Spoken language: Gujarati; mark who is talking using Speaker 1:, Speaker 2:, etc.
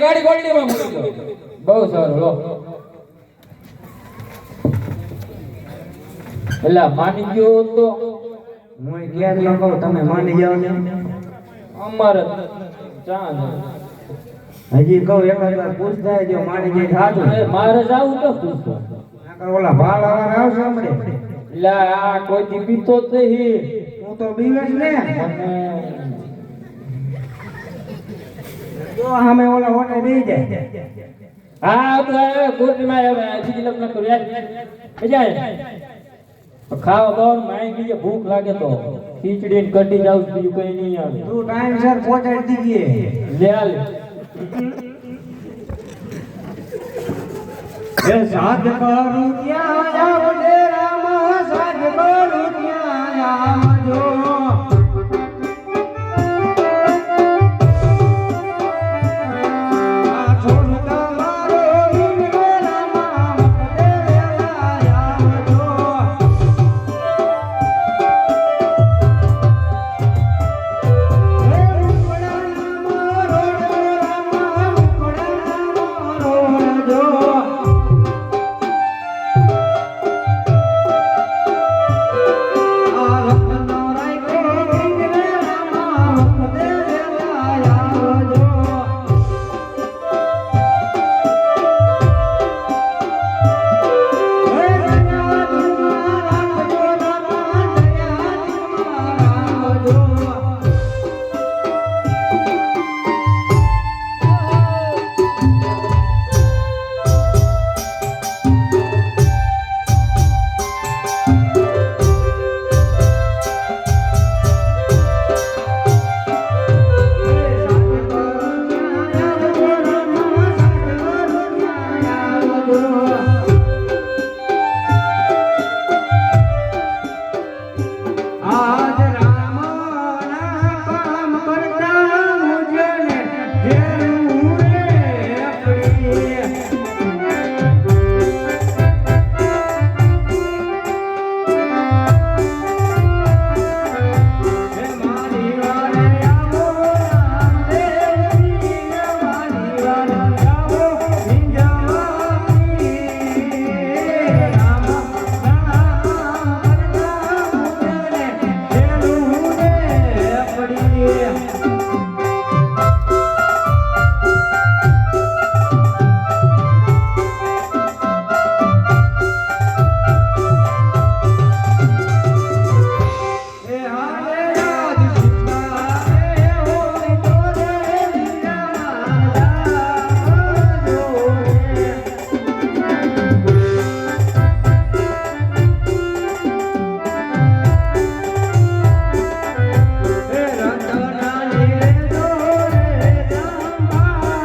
Speaker 1: ગાડી ગોળડીમાં મૂકી દો. બહુ સારું લો. એટલે માની ગયો તો?
Speaker 2: હું ક્યાં ન કહું તમે માની જાવ ને
Speaker 1: અમારે ચા
Speaker 2: હજી કહું એક વાર પૂછતા જો માની જાય સાચું
Speaker 1: અરે મારે જાવું તો પૂછો.
Speaker 2: ઓલા ભાળ આવવાના આવશે હમણે
Speaker 1: એટલે આ કોઈ દી પીતો જ નહીં
Speaker 2: હું તો બીવે ને.
Speaker 1: મને
Speaker 2: જો અમે ઓલા હોટે બી જાય.
Speaker 1: હા તો હવે કોર્ટમાં હવે બીજી લગ્ન કર્યા જાય ખાવા બાવાનું માઈ ગઈ ભૂખ લાગે તો ખીચડી ને કઢી જાવ બીજું કઈ નહીં આવે.
Speaker 2: તું ટાઈમસર પહોંચાડી દીજે
Speaker 1: લે હાલ.
Speaker 2: એ સાત કરું ત્યાં